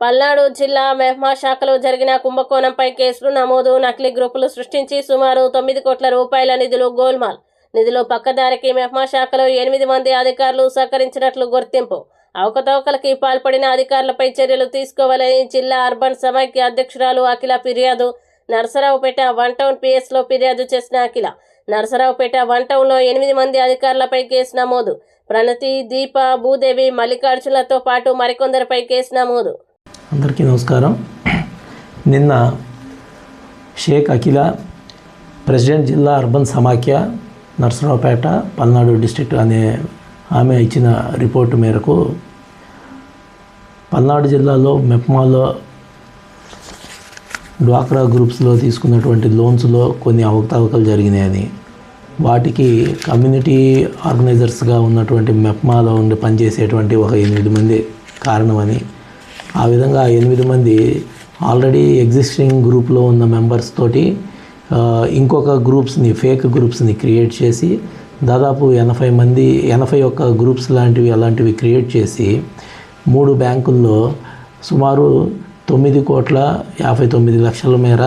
పల్నాడు జిల్లా మెహ్మా శాఖలో జరిగిన కుంభకోణంపై కేసులు నమోదు నకిలీ గ్రూపులు సృష్టించి సుమారు తొమ్మిది కోట్ల రూపాయల నిధులు గోల్మాల్. నిధులు పక్కదారికి మెహ్మా శాఖలో ఎనిమిది మంది అధికారులు సహకరించినట్లు గుర్తింపు. అవకతవకలకి పాల్పడిన అధికారులపై చర్యలు తీసుకోవాలని జిల్లా అర్బన్ సమైక్య అధ్యక్షురాలు అఖిల ఫిర్యాదు నరసరావుపేట వన్ టౌన్ పిఎస్లో ఫిర్యాదు చేసిన అఖిల. నరసరావుపేట వన్ టౌన్లో ఎనిమిది మంది అధికారులపై కేసు నమోదు. ప్రణతి దీప భూదేవి మల్లికార్జునలతో పాటు మరికొందరిపై కేసు నమోదు. అందరికీ నమస్కారం. నిన్న షేక్ అఖిల ప్రెసిడెంట్ జిల్లా అర్బన్ సమాఖ్య నర్సరావుపేట పల్నాడు డిస్ట్రిక్ట్ అనే ఆమె ఇచ్చిన రిపోర్టు మేరకు పల్నాడు జిల్లాలో మెప్మాలో డ్వాక్రా గ్రూప్స్లో తీసుకున్నటువంటి లోన్స్లో కొన్ని అవకతవకలు జరిగినాయని వాటికి కమ్యూనిటీ ఆర్గనైజర్స్గా ఉన్నటువంటి మెప్మాలో ఉండి పనిచేసేటువంటి ఒక ఎనిమిది మంది కారణమని ఆ విధంగా ఎనిమిది మంది ఆల్రెడీ ఎగ్జిస్టింగ్ గ్రూప్లో ఉన్న మెంబర్స్ తోటి ఇంకొక గ్రూప్స్ని ఫేక్ గ్రూప్స్ని క్రియేట్ చేసి దాదాపు ఎనభై మంది ఎనభై ఒక్క గ్రూప్స్ లాంటివి అలాంటివి క్రియేట్ చేసి మూడు బ్యాంకుల్లో సుమారు తొమ్మిది కోట్ల యాభై తొమ్మిది లక్షల మేర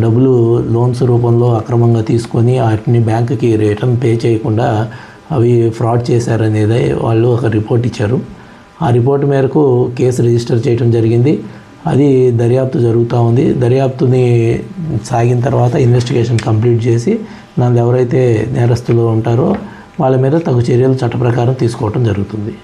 డబ్బులు లోన్స్ రూపంలో అక్రమంగా తీసుకొని వాటిని బ్యాంకుకి రిటర్న్ పే చేయకుండా అవి ఫ్రాడ్ చేశారనేది వాళ్ళు ఒక రిపోర్ట్ ఇచ్చారు. ఆ రిపోర్ట్ మేరకు కేసు రిజిస్టర్ చేయడం జరిగింది. అది దర్యాప్తు జరుగుతూ ఉంది. దర్యాప్తుని సాగిన తర్వాత ఇన్వెస్టిగేషన్ కంప్లీట్ చేసి నన్ను ఎవరైతే నేరస్తులు ఉంటారో వాళ్ళ మీద తగు చర్యలు చట్ట ప్రకారం తీసుకోవటం జరుగుతుంది.